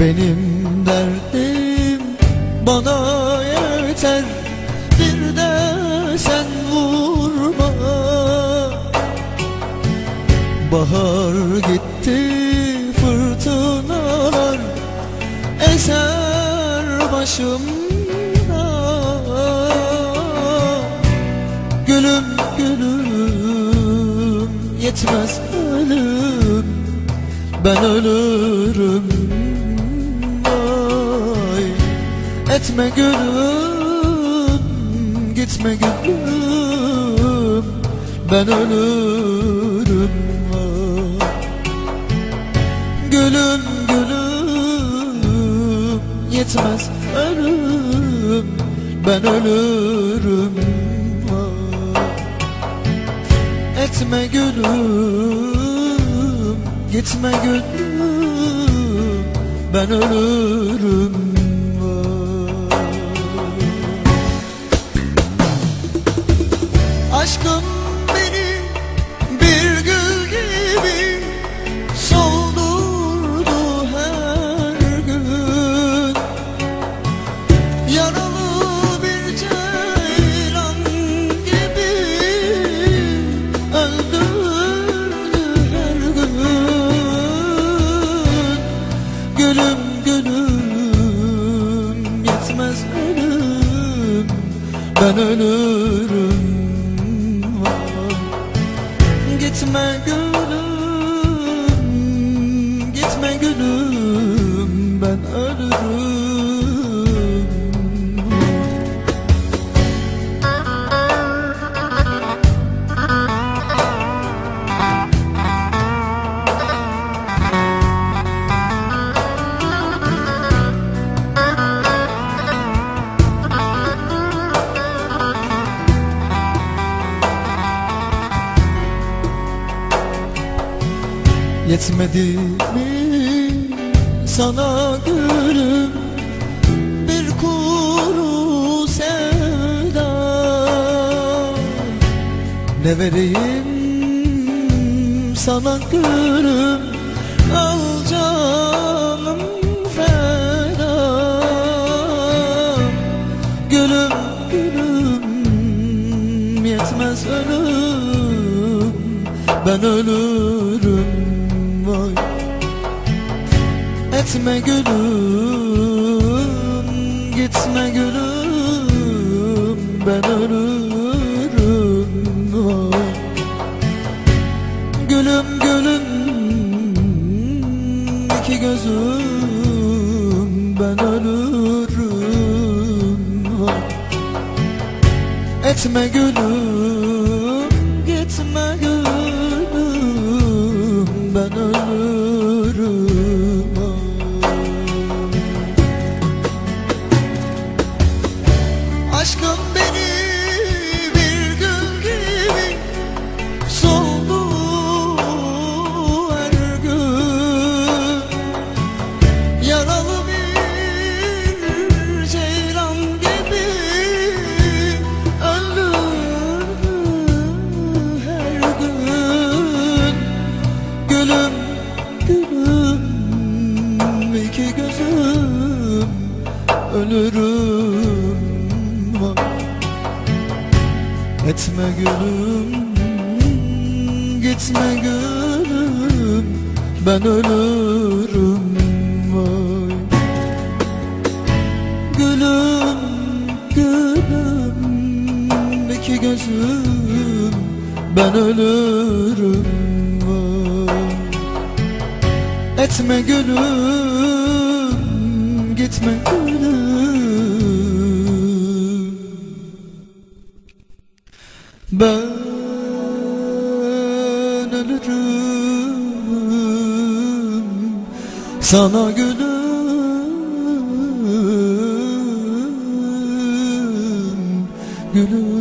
Benim derdim. Bana yeter Bir de sen vurma. Bahar gitti fırtınalar Eser başımda. Gülüm gülüm yetmez ölüm. Ben ölürüm etme gülüm gitme gülüm Ben ölürüm. Gülüm gülüm yetmez ölüm Ben ölürüm. Etme gülüm Gitme gülüm Ben ölürüm Gülüm gülüm yetmez ölüm. Ben ölürüm. Gitme gülüm Yetmedi mi sana gülüm? Bir kuru sevda. Ne vereyim sana gülüm? Al canım feda. Gülüm gülüm yetmez ölüm. Ben ölürüm vay Etme gülüm gitme gülüm ben ölürüm vay Gülüm gülüm iki gözüm ben ölürüm vay Etme gülüm ölürüm ölürüm. Etme gülüm gitme gülüm ben ölürüm. Gülüm gülüm iki gözüm ben ölürüm. Etme gülüm gitme gülüm sana gülüm. Gülüm